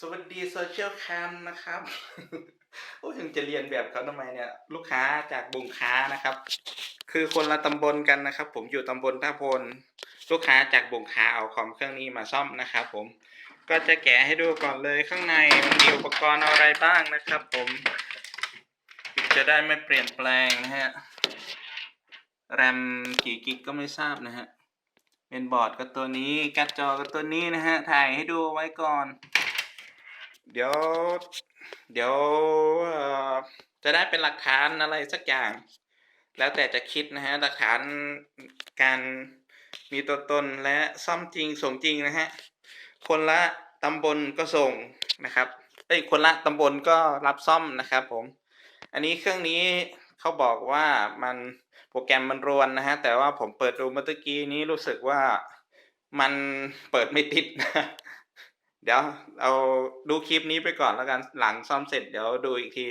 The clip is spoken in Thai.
สวัสดีโซเชียลแคมนะครับ โอ้ยังจะเรียนแบบเขาทำไมเนี่ย ลูกค้าจากบุงค้านะครับ คือคนละตำบลกันนะครับ ผมอยู่ตำบลท่าพล ลูกค้าจากบุงค้าเอาคอมเครื่องนี้มาซ่อมนะครับ ผมก็จะแกะให้ดูก่อนเลยข้างในมันมีอุปกรณ์อะไรบ้างนะครับ ผมจะได้ไม่เปลี่ยนแปลงนะฮะแรมกี่กิกก็ไม่ทราบนะฮะเป็นบอร์ดก็ตัวนี้การ์ดจอก็ตัวนี้นะฮะถ่ายให้ดูไว้ก่อน เดี๋ยว เดี๋ยวจะได้เป็นหลักฐานอะไรสักอย่าง แล้วแต่จะคิดนะฮะหลักฐานการมีตัวตนและซ่อมจริงส่งจริงนะฮะคนละตำบลก็ส่งนะครับเอ้ยคนละตำบลก็รับซ่อมนะครับผม อันนี้เครื่องนี้เขาบอกว่ามันโปรแกรมมันรวนนะฮะแต่ว่าผมเปิดดูเมื่อตะกี้นี้รู้สึกว่ามันเปิดไม่ติดนะ เดี๋ยวเอาดูคลิปนี้ไปก่อนแล้วกันหลังซ่อมเสร็จเดี๋ยวดูอีกที